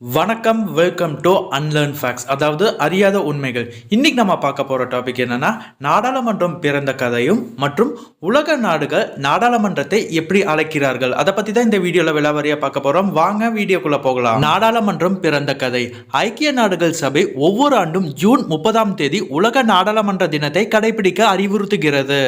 வணக்கம் welcome to unlearn facts அதாவது அறியாத உண்மைகள். இன்னைக்கு நம்ம பார்க்க போகிற டாபிக் என்னன்னா நாடாளுமன்றம் பிறந்த கதையும் மற்றும் உலக நாடுகள் நாடாளுமன்றத்தை எப்படி அழைக்கிறார்கள். அதை பற்றி தான் இந்த வீடியோவில் விலாவரியா பார்க்க போகிறோம் வாங்க வீடியோக்குள்ளே போகலாம். நாடாளுமன்றம் பிறந்த கதை. ஐக்கிய நாடுகள் சபை ஒவ்வொரு ஆண்டும் ஜூன் முப்பதாம் தேதி உலக நாடாளுமன்ற தினத்தை கடைபிடிக்க அறிவுறுத்துகிறது.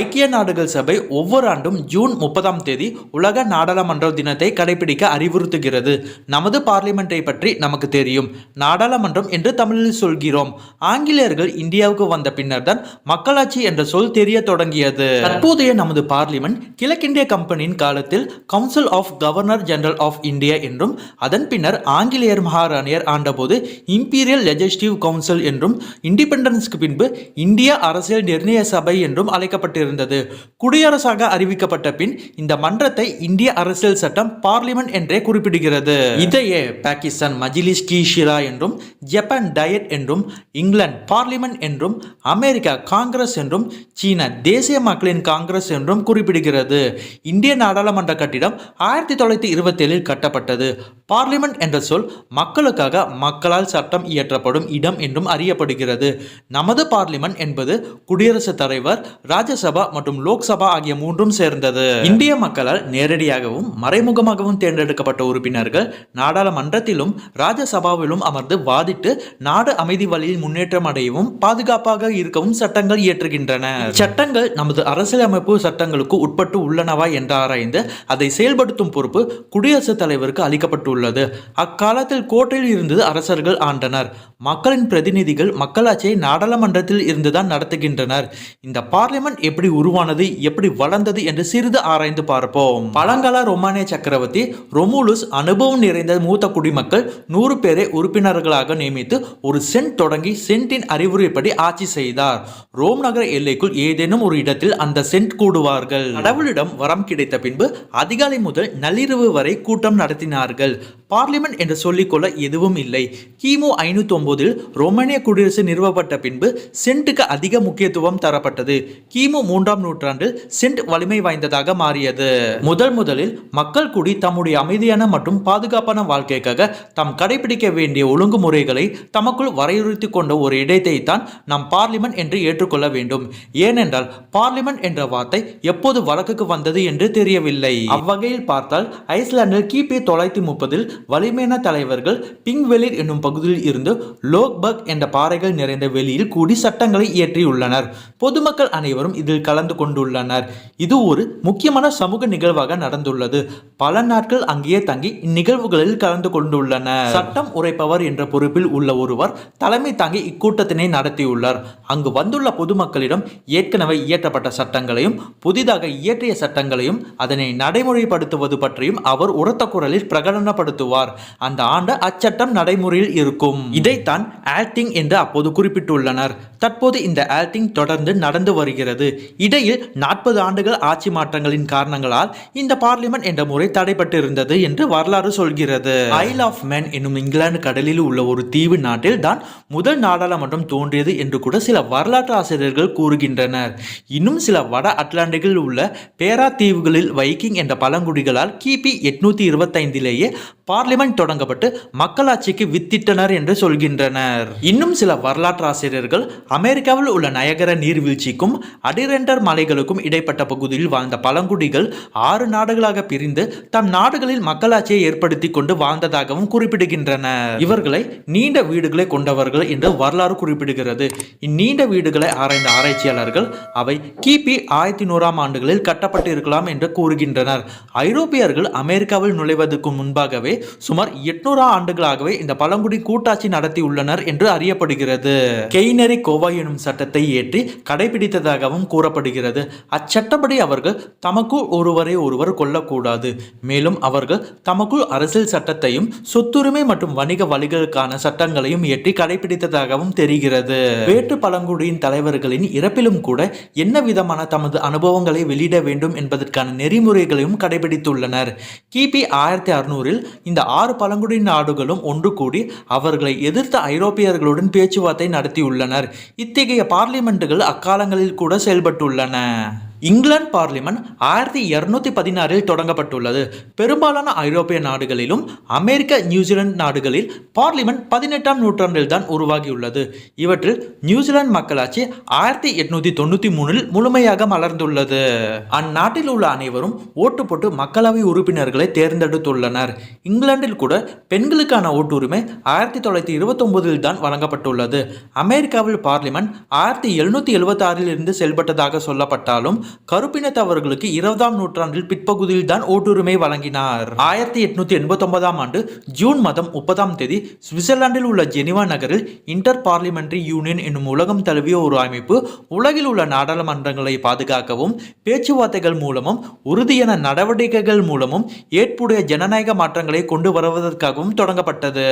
ஐக்கிய நாடுகள் சபை ஒவ்வொரு ஆண்டும் ஜூன் முப்பதாம் தேதி உலக நாடாளுமன்ற தினத்தை கடைபிடிக்க அறிவுறுத்துகிறது. நமது பார்லிமெண்ட் பற்றி நமக்கு தெரியும். நாடாளுமன்றம் என்று தமிழில் சொல்கிறோம். ஆங்கிலேயர்கள் இந்தியாவுக்கு வந்த பின்னர் தான் மக்களாட்சி என்ற சொல் தெரிய தொடங்கியது. தற்போதைய நமது பார்லிமெண்ட் கிழக்கிந்திய கம்பெனியின் காலத்தில் council of governor general of India என்றும் அதன் பின்னர் ஆங்கிலேயர் மகாராணியர் ஆண்டபோது இம்பீரியல் லெஜிஸ்டிவ் கவுன்சில் என்றும் இண்டிபெண்டன்ஸ்க்கு பின்பு இந்திய அரசியல் நிர்ணய சபை என்றும் அழைக்கப்பட்டிருந்தது. குடியரசாக அறிவிக்கப்பட்ட பின் இந்த மன்றத்தை இந்திய அரசியல் சட்டம் பார்லிமெண்ட் என்றே குறிப்பிடுகிறது. இதையே பாகிஸ்தான் மஜிலிஸ் கி ஷிரா என்றும் ஜப்பான் டயட் என்றும் இங்கிலாந்து பார்லிமெண்ட் என்றும் அமெரிக்கா காங்கிரஸ் என்றும் சீனா தேசிய மக்களின் காங்கிரஸ் என்றும் குறிப்பிடுகிறது. இந்திய நாடாளுமன்ற கட்டிடம் ஆயிரத்தி தொள்ளாயிரத்தி இருபத்தேழில் கட்டப்பட்டது. பார்லிமெண்ட் என்ற சொல் மக்களுக்காக மக்களால் சட்டம் இயற்றப்படும் இடம் என்றும் அறியப்படுகிறது. நமது பார்லிமெண்ட் என்பது குடியரசுத் தலைவர் ராஜ்யசபா மற்றும் லோக்சபா ஆகிய மூன்றும் சேர்ந்தது. இந்திய மக்களால் நேரடியாகவும் மறைமுகமாகவும் தேர்ந்தெடுக்கப்பட்ட உறுப்பினர்கள் நாடாளுமன்றத்தில் சட்டத்திலும் ராஜ்யசபாவிலும் அமர்ந்து வாதிட்டு நாடு அமைதி வழியில் முன்னேற்றம் அடையவும் பாதுகாப்பாக இருக்கவும் சட்டங்கள் இயற்றுகின்றன. சட்டங்கள் நமது அரசியலமைப்பு சட்டங்களுக்கு உட்பட்டு உள்ளனவா என்று ஆராய்ந்து அதை செயல்படுத்தும் பொறுப்பு குடியரசுத் தலைவருக்கு அளிக்கப்பட்டுள்ளது. அக்காலத்தில் கோட்டையில் இருந்து அரசர்கள் ஆண்டனர். மக்களின் பிரதிநிதிகள் மக்களாட்சியை நாடாளுமன்றத்தில் இருந்துதான் நடத்துகின்றனர். இந்த பார்லிமெண்ட் எப்படி உருவானது எப்படி வளர்ந்தது என்று சிறிது ஆராய்ந்து பார்ப்போம். பழங்கால ரொமானிய சக்கரவர்த்தி ரொமுலுஸ் அனுபவம் நிறைந்த மூத்த குடிமக்கள். நூறு பேரை உறுப்பினர்களாக நியமித்து ஒரு சென்ட் தொடங்கி சென்ட்டின் அறிவுரைப்படி ஆட்சி செய்தார். ரோம் நகர எல்லைக்குள் ஏதேனும் ஒரு இடத்தில் அந்த சென்ட் கூடுவார்கள். கடவுளிடம் வரம் கிடைத்த பின்பு அதிகாலை முதல் நள்ளிரவு வரை கூட்டம் நடத்தினார்கள். பார்லிமெண்ட் என்று சொல்லிக்கொள்ள எதுவும் இல்லை. கிமு ஐநூத்தி ஒன்பதில் ரோமானிய குடியரசு நிறுவப்பட்ட பின்பு சென்ட்டுக்கு அதிக முக்கியத்துவம் தரப்பட்டது. கிமு மூன்றாம் நூற்றாண்டில் சென்ட் வலிமை வாய்ந்ததாக மாறியது. முதல் முதலில் மக்கள் கூடி தம்முடைய அமைதியான மற்றும் பாதுகாப்பான வாழ்க்கைக்காக தாம் கடைபிடிக்க வேண்டிய ஒழுங்குமுறைகளை தமக்குள் வரையறுத்து கொண்ட ஒரு இடத்தை தான் நாம் பார்லிமெண்ட் என்று ஏற்றுக்கொள்ள வேண்டும். ஏனென்றால் பார்லிமெண்ட் என்ற வார்த்தை எப்போது வழக்குக்கு வந்தது என்று தெரியவில்லை. அவ்வகையில் பார்த்தால் ஐஸ்லாந்தில் கிபி தொள்ளாயிரத்தி முப்பதில் வலிமையான தலைவர்கள் பிங்வெளிர் என்னும் பகுதியில் இருந்து லோக்பக் என்ற பாறைகள் நிறைந்த வெளியில் கூடி சட்டங்களை இயற்றியுள்ளனர். பொதுமக்கள் அனைவரும் இதில் கலந்து கொண்டுள்ளனர். இது ஒரு முக்கியமான சமூக நிகழ்வாக நடந்துள்ளது. பல நாட்கள் அங்கேயே தங்கி இந்நிகழ்வுகளில் கலந்து கொண்டுள்ளனர். சட்டம் உரைப்பவர் என்ற பொறுப்பில் உள்ள ஒருவர் தலைமை தாங்கி இக்கூட்டத்தினை நடத்தியுள்ளார். அங்கு வந்துள்ள பொதுமக்களிடம் ஏற்கனவே இயற்றப்பட்ட சட்டங்களையும் புதிதாக இயற்றிய சட்டங்களையும் அதனை நடைமுறைப்படுத்துவது பற்றியும் அவர் உரத்த குரலில் பிரகடனப்படுத்துவார். அந்த ஆண்டு அச்சட்டம் நடைமுறையில் இருக்கும். இதைத்தான் ஆல்டிங் என்று அப்போது குறிப்பிட்டுள்ளனர். தற்போது இந்த ஆல்டிங் தொடர்ந்து நடந்து வருகிறது. இடையில் நாற்பது ஆண்டுகள் ஆட்சி மாற்றங்களின் காரணங்களால் இந்த பார்லிமெண்ட் என்ற முறை தடைப்பட்டிருந்தது என்று வரலாறு சொல்கிறது. ஐல் ஆஃப் மேன் என்னும் இங்கிலாந்து கடலில் உள்ள ஒரு தீவு நாட்டில் தான் முதல் நாடாளுமன்றம் தோன்றியது என்று கூட சில வரலாற்று ஆசிரியர்கள் கூறுகின்றனர். இன்னும் சில வட அட்லாண்டிக்கில் உள்ள பேரா தீவுகளில் வைக்கிங் என்ற பழங்குடிகளால் கிபி எட்நூத்தி இருபத்தைந்திலேயே பார்லிமெண்ட் தொடங்கப்பட்டு மக்களாட்சிக்கு வித்திட்டனர் என்று சொல்கின்றனர். இன்னும் சில வரலாற்று ஆசிரியர்கள் அமெரிக்காவில் உள்ள நயகர நீர்வீழ்ச்சிக்கும் அடிரெண்டர் மலைகளுக்கும் இடைப்பட்ட பகுதியில் வாழ்ந்த பழங்குடிகள் ஆறு நாடுகளாக பிரிந்து தம் நாடுகளில் மக்களாட்சியை ஏற்படுத்தி கொண்டு வாழ்ந்ததாகவும் குறிப்பிடுகின்றனர். இவர்களை நீண்ட வீடுகளை கொண்டவர்கள் என்று வரலாறு குறிப்பிடுகிறது. இந்நீண்ட வீடுகளை ஆராய்ந்த ஆராய்ச்சியாளர்கள் அவை கிபி ஆயிரத்தி நூறாம் ஆண்டுகளில் கட்டப்பட்டு இருக்கலாம் என்று கூறுகின்றனர். ஐரோப்பியர்கள் அமெரிக்காவில் நுழைவதற்கு முன்பாகவே சுமார் எட்நூறு ஆண்டுகளாகவே இந்த பழங்குடி கூட்டாட்சி நடத்தியுள்ளனர் என்று அறியப்படுகிறது. கெய்னரி கோவா எனும் சட்டத்தை ஏற்றி கடைபிடித்ததாகவும் கூறப்படுகிறது. அச்சட்டப்படி அவர்கள் தமக்குள் ஒருவரை ஒருவர் கொல்லக்கூடாது. மேலும் அவர்கள் தமக்குள் அரசியல் சட்டத்தையும் சொத்துரிமை மற்றும் வணிக வழிகளுக்கான சட்டங்களையும் ஏற்றி கடைபிடித்ததாகவும் தெரிகிறது. வேட்டு பழங்குடியின் தலைவர்களின் இறப்பிலும் கூட என்ன விதமான தமது அனுபவங்களை வெளியிட வேண்டும் என்பதற்கான நெறிமுறைகளையும் கடைபிடித்துள்ளனர். கிபி ஆயிரத்தி அறுநூறில் இந்த ஆறு பழங்குடி நாடுகளும் ஒன்று கூடி அவர்களை எதிர்த்த ஐரோப்பியர்களுடன் பேச்சுவார்த்தை நடத்தியுள்ளனர். இத்தகைய பார்லிமெண்ட்டுகள் அக்காலங்களில் கூட செயல்பட்டுள்ளன. இங்கிலாந்து பார்லிமெண்ட் ஆயிரத்தி இருநூத்தி பதினாறில் தொடங்கப்பட்டுள்ளது. பெரும்பாலான ஐரோப்பிய நாடுகளிலும் அமெரிக்க நியூசிலாந்து நாடுகளில் பார்லிமெண்ட் பதினெட்டாம் நூற்றாண்டில் தான் உருவாகியுள்ளது. இவற்றில் நியூசிலாந்து மக்களாட்சி ஆயிரத்தி எட்நூத்தி தொண்ணூத்தி மூணில் முழுமையாக மலர்ந்துள்ளது. அந்நாட்டில் உள்ள அனைவரும் ஓட்டு போட்டு மக்களவை உறுப்பினர்களை தேர்ந்தெடுத்துள்ளனர். இங்கிலாந்தில் கூட பெண்களுக்கான ஓட்டுரிமை ஆயிரத்தி தொள்ளாயிரத்தி இருபத்தி ஒன்பதில் தான் வழங்கப்பட்டுள்ளது. அமெரிக்காவில் பார்லிமெண்ட் ஆயிரத்தி எழுநூத்தி எழுபத்தி ஆறில் இருந்து செயல்பட்டதாக சொல்லப்பட்டாலும் கருப்பினத்தவர்களுக்கு இருபதாம் நூற்றாண்டில் பிற்பகுதியில் தான் ஓட்டுரிமை வழங்கினார். ஆயிரத்தி எட்நூத்தி எண்பத்தி ஒன்பதாம் ஆண்டு ஜூன் மாதம் முப்பதாம் தேதி சுவிட்சர்லாந்தில் உள்ள ஜெனிவா நகரில் இன்டர் பார்லிமெண்டரி யூனியன் என்னும் உலகம் தழுவிய ஒரு அமைப்பு உலகில் உள்ள நாடாளுமன்றங்களை பாதுகாக்கவும் பேச்சுவார்த்தைகள் மூலமும் உறுதியான நடவடிக்கைகள் மூலமும் ஏற்புடைய ஜனநாயக மாற்றங்களை கொண்டு வருவதற்காகவும் தொடங்கப்பட்டது.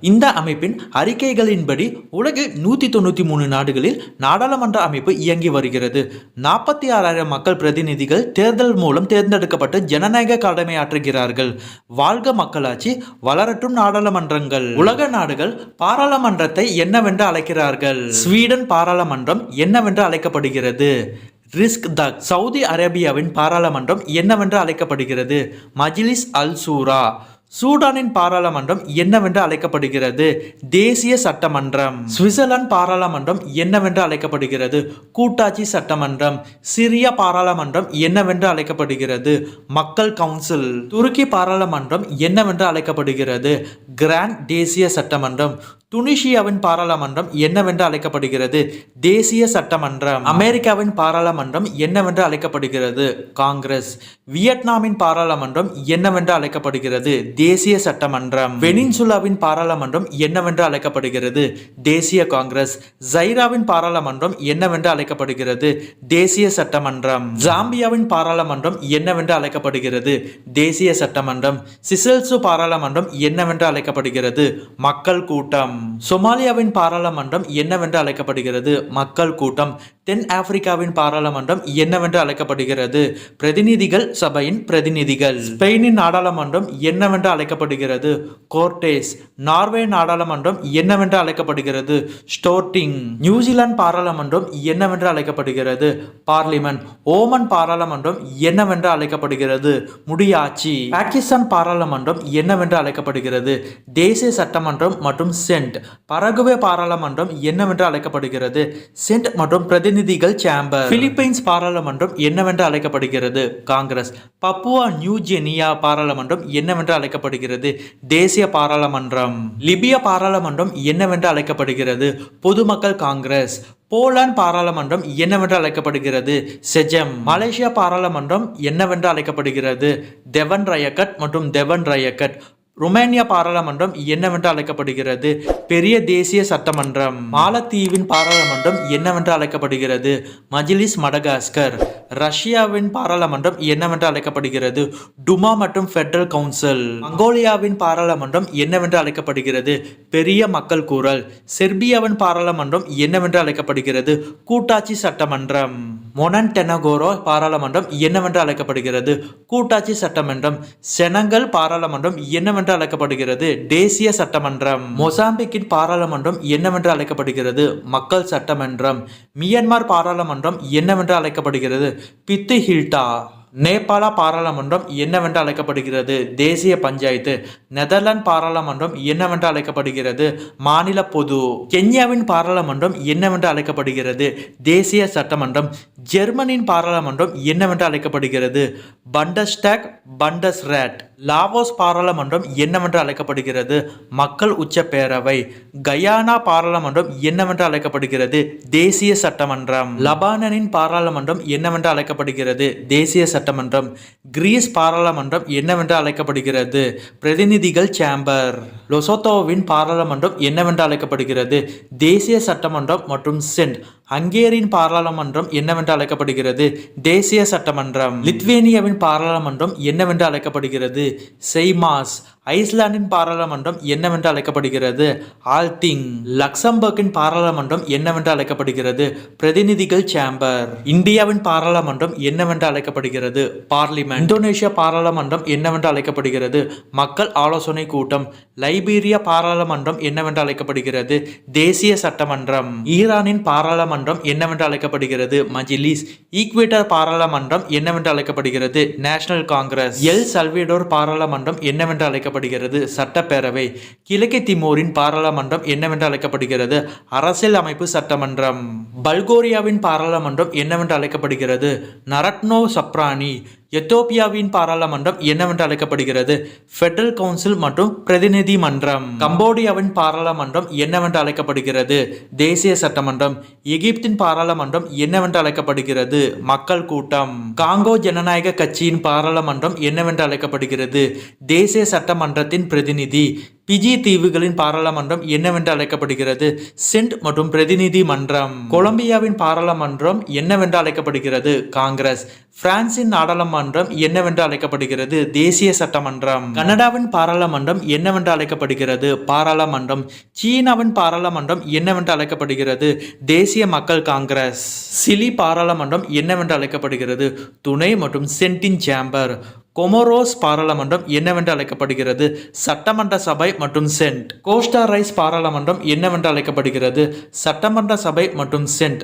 இந்த அமைப்பின் அறிக்கைகளின்படி உலகில் நூத்தி தொண்ணூத்தி மூணு நாடுகளில் நாடாளுமன்ற அமைப்பு இயங்கி வருகிறது. நாற்பத்தி ஆறாயிரம் மக்கள் பிரதிநிதிகள் தேர்தல் மூலம் தேர்ந்தெடுக்கப்பட்டு ஜனநாயக கடமையாற்றுகிறார்கள் வாழ்க மக்களாட்சி வளரட்டும் நாடாளுமன்றங்கள். உலக நாடுகள் பாராளுமன்றத்தை என்னவென்று அழைக்கிறார்கள்? ஸ்வீடன் பாராளுமன்றம் என்னவென்று அழைக்கப்படுகிறது? ரிஸ்க் தக் சவுதி அரேபியாவின் பாராளுமன்றம் என்னவென்று அழைக்கப்படுகிறது? மஜ்லிஸ் அல் சூரா. சூடானின் பாராளுமன்றம் என்னவென்று அழைக்கப்படுகிறது? தேசிய சட்டமன்றம். சுவிட்சர்லாந்து பாராளுமன்றம் என்னவென்று அழைக்கப்படுகிறது? கூட்டாட்சி சட்டமன்றம். சிரியா பாராளுமன்றம் என்னவென்று அழைக்கப்படுகிறது? மக்கள் கவுன்சில். துருக்கி பாராளுமன்றம் என்னவென்று அழைக்கப்படுகிறது? கிராண்ட் தேசிய சட்டமன்றம். துனிஷியாவின் பாராளுமன்றம் என்னவென்று அழைக்கப்படுகிறது? தேசிய சட்டமன்றம். அமெரிக்காவின் பாராளுமன்றம் என்னவென்று அழைக்கப்படுகிறது? காங்கிரஸ். வியட்நாமின் பாராளுமன்றம் என்னவென்று அழைக்கப்படுகிறது? தேசிய சட்டமன்றம். வெனின்சுலாவின் பாராளுமன்றம் என்னவென்று அழைக்கப்படுகிறது? தேசிய காங்கிரஸ். ஜைராவின் பாராளுமன்றம் என்னவென்று அழைக்கப்படுகிறது? தேசிய சட்டமன்றம். ஜாம்பியாவின் பாராளுமன்றம் என்னவென்று அழைக்கப்படுகிறது? தேசிய சட்டமன்றம். சிசல்சு பாராளுமன்றம் என்னவென்று அழைக்கப்படுகிறது? மக்கள் கூட்டம். சொமாலியாவின் பாராளுமன்றம் என்னவென்று அழைக்கப்படுகிறது? மக்கள் கூட்டம். தென் ஆப்பிரிக்காவின் பாராளுமன்றம் என்னவென்று அழைக்கப்படுகிறது? பிரதிநிதிகள் சபையின் பிரதிநிதிகள். ஸ்பெயினின் நாடாளுமன்றம் என்னவென்று அழைக்கப்படுகிறது. கோர்டேஸ் நார்வே நாடாளுமன்றம் என்னவென்று அழைக்கப்படுகிறது. ஸ்டோர்டிங் நியூசிலாந்து பாராளுமன்றம் என்னவென்று அழைக்கப்படுகிறது. பார்லிமெண்ட் ஓமன் பாராளுமன்றம் என்னவென்று அழைக்கப்படுகிறது. முடியாட்சி பாகிஸ்தான் பாராளுமன்றம் என்னவென்று அழைக்கப்படுகிறது. தேசிய சட்டமன்றம் மற்றும் சென்ட் பரகுவே பாராளுமன்றம் என்னவென்று அழைக்கப்படுகிறது. சென்ட் மற்றும் பிரதிநிதிகள் சேம்பர் பிலிப்பைன்ஸ் பாராளுமன்றம் என்னவென்று அழைக்கப்படுகிறது. காங்கிரஸ் பப்புவா நியூ ஜெனியா பாராளுமன்றம் என்னவென்று அழைக்க அழைக்கப்படுகிறது. தேசிய பாராளுமன்றம் லிபிய பாராளுமன்றம் என்னவென்று அழைக்கப்படுகிறது? பொதுமக்கள் காங்கிரஸ் போலாந்து பாராளுமன்றம் என்னவென்று அழைக்கப்படுகிறது? செஜம் மலேசியா பாராளுமன்றம் என்னவென்று அழைக்கப்படுகிறது? தெவன் ரயக்கட் மற்றும் தெவன் ரயக்கட். ருமேனியா பாராளுமன்றம் என்னவென்று அழைக்கப்படுகிறது? பெரிய தேசிய சட்டமன்றம். மாலத்தீவின் பாராளுமன்றம் என்னவென்று அழைக்கப்படுகிறது? மஜிலிஸ் மடகாஸ்கர். ரஷ்யாவின் பாராளுமன்றம் என்னவென்று அழைக்கப்படுகிறது? டுமா மற்றும் ஃபெடரல் கவுன்சில். மங்கோலியாவின் பாராளுமன்றம் என்னவென்று அழைக்கப்படுகிறது? பெரிய மக்கள் கூறல். செர்பியாவின் பாராளுமன்றம் என்னவென்று அழைக்கப்படுகிறது? கூட்டாட்சி சட்டமன்றம். மொனன்டெனகோரோ பாராளுமன்றம் என்னவென்று அழைக்கப்படுகிறது? கூட்டாட்சி சட்டமன்றம். செனங்கல் பாராளுமன்றம் என்னவென்று அழைக்கப்படுகிறது? தேசிய சட்டமன்றம். மொசாம்பிக்கின் பாராளுமன்றம் என்னவென்று அழைக்கப்படுகிறது? மக்கள் சட்டமன்றம். மியான்மர் பாராளுமன்றம் என்னவென்று அழைக்கப்படுகிறது? பித்து ஹில்டா. நேபாள பாராளுமன்றம் என்னவென்று அழைக்கப்படுகிறது? தேசிய பஞ்சாயத்து. நெதர்லாந்து பாராளுமன்றம் என்னவென்று அழைக்கப்படுகிறது? மாநில பொது. கென்யாவின் பாராளுமன்றம் என்னவென்று அழைக்கப்படுகிறது? தேசிய சட்டமன்றம். ஜெர்மனியின் பாராளுமன்றம் என்னவென்று அழைக்கப்படுகிறது? பண்டஸ்டாக் பண்டஸ்ரேட். லாவோஸ் பாராளுமன்றம் என்னவென்று அழைக்கப்படுகிறது? மக்கள் உச்ச பேரவை. கயானா பாராளுமன்றம் என்னவென்று அழைக்கப்படுகிறது? தேசிய சட்டமன்றம். லபானனின் பாராளுமன்றம் என்னவென்று அழைக்கப்படுகிறது? தேசிய சட்டமன்றம் கிரீஸ் பாராளுமன்றம் என்னவென்று அழைக்கப்படுகிறது? பிரதிநிதிகள் சேம்பர். லொசோத்தோவின் பாராளுமன்றம் என்னவென்று அழைக்கப்படுகிறது? தேசிய சட்டமன்றம் மற்றும் சென்ட். ஹங்கேரியின் பாராளுமன்றம் என்னவென்று அழைக்கப்படுகிறது? தேசிய சட்டமன்றம். லித்வேனியாவின் பாராளுமன்றம் என்னவென்று அழைக்கப்படுகிறது? செய்மாஸ். ஐஸ்லாந்தின் பாராளுமன்றம் என்னவென்று அழைக்கப்படுகிறது? ஆல்டிங். லக்சம்பர்க்கின் பாராளுமன்றம் என்னவென்று அழைக்கப்படுகிறது? பிரதிநிதிகள் சேம்பர். இந்தியாவின் பாராளுமன்றம் என்னவென்று அழைக்கப்படுகிறது? பார்லிமெண்ட் இந்தோனேஷியா பாராளுமன்றம் என்னவென்று அழைக்கப்படுகிறது? மக்கள் ஆலோசனை கூட்டம். லைபீரியா பாராளுமன்றம் என்னவென்று அழைக்கப்படுகிறது? தேசிய சட்டமன்றம். ஈரானின் பாராளுமன்றம் பாராளுமன்றம் என்னவென்று அழைக்கப்படுகிறது? மஜிலிஸ். ஈக்வேட்டர் பாராளுமன்றம் என்னவென்று அழைக்கப்படுகிறது? நேஷனல் காங்கிரஸ். எல். சல்வேடோர் பாராளுமன்றம் என்னவென்று அழைக்கப்படுகிறது? சட்டப்பேரவை. கிழக்கு திமோரின் பாராளுமன்றம் என்னவென்று அழைக்கப்படுகிறது? அரசியல் அமைப்பு சட்டமன்றம். பல்கோரியாவின் பாராளுமன்றம் என்னவென்று அழைக்கப்படுகிறது? நரட்னோ சப்ரானி எத்தோப்பியாவின் பாராளுமன்றம் என்னவென்று அழைக்கப்படுகிறது? ஃபெடரல் கவுன்சில் மற்றும் பிரதிநிதி மன்றம். கம்போடியாவின் பாராளுமன்றம் என்னவென்று அழைக்கப்படுகிறது? தேசிய சட்டமன்றம். எகிப்தின் பாராளுமன்றம் என்னவென்று அழைக்கப்படுகிறது? மக்கள் கூட்டம். காங்கோ ஜனநாயக கட்சியின் பாராளுமன்றம் என்னவென்று அழைக்கப்படுகிறது? தேசிய சட்டமன்றத்தின் பிரதிநிதி. பிஜி தீவுகளின் பாராளுமன்றம் என்னவென்று அழைக்கப்படுகிறது? சென்ட் மற்றும் பிரதிநிதி மன்றம். கொலம்பியாவின் பாராளுமன்றம் என்னவென்று அழைக்கப்படுகிறது? காங்கிரஸ். பிரான்சின் நாடாளுமன்றம் என்னவென்று அழைக்கப்படுகிறது? தேசிய சட்டமன்றம். கனடாவின் பாராளுமன்றம் என்னவென்று அழைக்கப்படுகிறது? பாராளுமன்றம். சீனாவின் பாராளுமன்றம் என்னவென்று அழைக்கப்படுகிறது? தேசிய மக்கள் காங்கிரஸ். சிலி பாராளுமன்றம் என்னவென்று அழைக்கப்படுகிறது? துணை மற்றும் சென்டின் சேம்பர். கொமோரோஸ் பாராளுமன்றம் என்னவென்று அழைக்கப்படுகிறது? சட்டமன்ற சபை மற்றும் சென்ட். கோஸ்டா ரைஸ் பாராளுமன்றம் என்னவென்று அழைக்கப்படுகிறது? சட்டமன்ற சபை மற்றும் சென்ட்.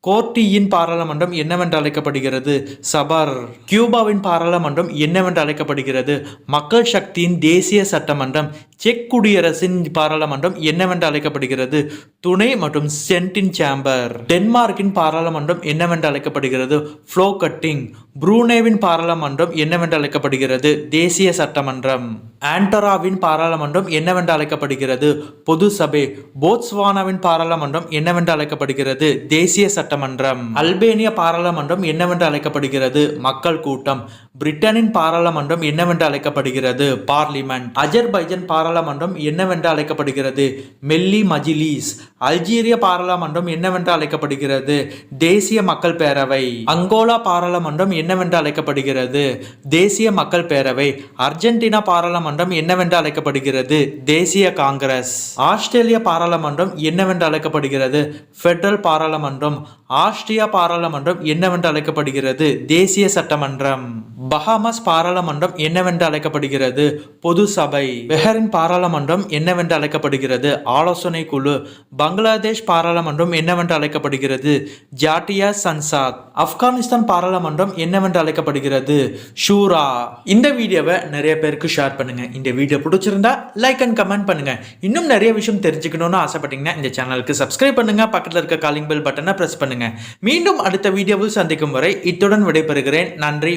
கோர்டியின் பாராளுமன்றம் என்னவென்று அழைக்கப்படுகிறது? சபர். கியூபாவின் பாராளுமன்றம் என்னவென்று அழைக்கப்படுகிறது? மக்கள் சக்தியின் தேசிய சட்டமன்றம் செக் குடியரசின் பாராளுமன்றம் என்னவென்று அழைக்கப்படுகிறது? துணை மற்றும் சென்டின் சேம்பர். டென்மார்க்கின் பாராளுமன்றம் என்னவென்று அழைக்கப்படுகிறது? Flow cutting. புரூனேவின் பாராளுமன்றம் என்னவென்று அழைக்கப்படுகிறது? தேசிய சட்டமன்றம். ஆண்டராவின் பாராளுமன்றம் என்னவென்று அழைக்கப்படுகிறது? பொது சபை. போட்ஸ்வானாவின் பாராளுமன்றம் என்னவென்று அழைக்கப்படுகிறது? தேசிய சட்டமன்றம். அல்பேனிய பாராளுமன்றம் என்னவென்று அழைக்கப்படுகிறது? மக்கள் கூட்டம். பிரிட்டனின் பாராளுமன்றம் என்னவென்று அழைக்கப்படுகிறது? பார்லிமெண்ட். அஜர்பைஜன் பாராளுமன்றம் என்னவென்று அழைக்கப்படுகிறது? மெல்லி மஜிலிஸ். அல்ஜீரிய பாராளுமன்றம் என்னவென்று அழைக்கப்படுகிறது? தேசிய மக்கள் பேரவை. அங்கோலா பாராளுமன்றம் என்னவென்று அழைக்கப்படுகிறது? தேசிய மக்கள் பேரவை. அர்ஜென்டினா பாராளுமன்றம் என்னவென்று அழைக்கப்படுகிறது? தேசிய காங்கிரஸ். ஆஸ்திரேலிய பாராளுமன்றம் என்னவென்று அழைக்கப்படுகிறது? ஃபெடரல் பாராளுமன்றம். ஆஸ்திரியா பாராளுமன்றம் என்னவென்று அழைக்கப்படுகிறது? தேசிய சட்டமன்றம். பஹாமஸ் பாராளுமன்றம் என்னவென்று அழைக்கப்படுகிறது? பொது சபை. பெஹரின் பாராளுமன்றம் என்னவென்று அழைக்கப்படுகிறது? ஆலோசனை குழு. பங்களாதேஷ் பாராளுமன்றம் என்னவென்று அழைக்கப்படுகிறது? ஜாட்டியா சன்சாத். ஆப்கானிஸ்தான் பாராளுமன்றம் என்னவென்று அழைக்கப்படுகிறது? ஷூரா. இந்த வீடியோவை நிறைய பேருக்கு ஷேர் பண்ணுங்க. இந்த வீடியோ பிடிச்சிருந்தா லைக் அண்ட் கமெண்ட் பண்ணுங்க. இன்னும் நிறைய விஷயம் தெரிஞ்சுக்கணும்னு ஆசைப்பட்டீங்கன்னா இந்த சேனலுக்கு சப்ஸ்கிரைப் பண்ணுங்க. பக்கத்தில் இருக்க காலிங் பெல் பட்டனை ப்ரெஸ் பண்ணுங்க. மீண்டும் அடுத்த வீடியோவில் சந்திக்கும் வரை இத்துடன் விடைபெறுகிறேன். நன்றி.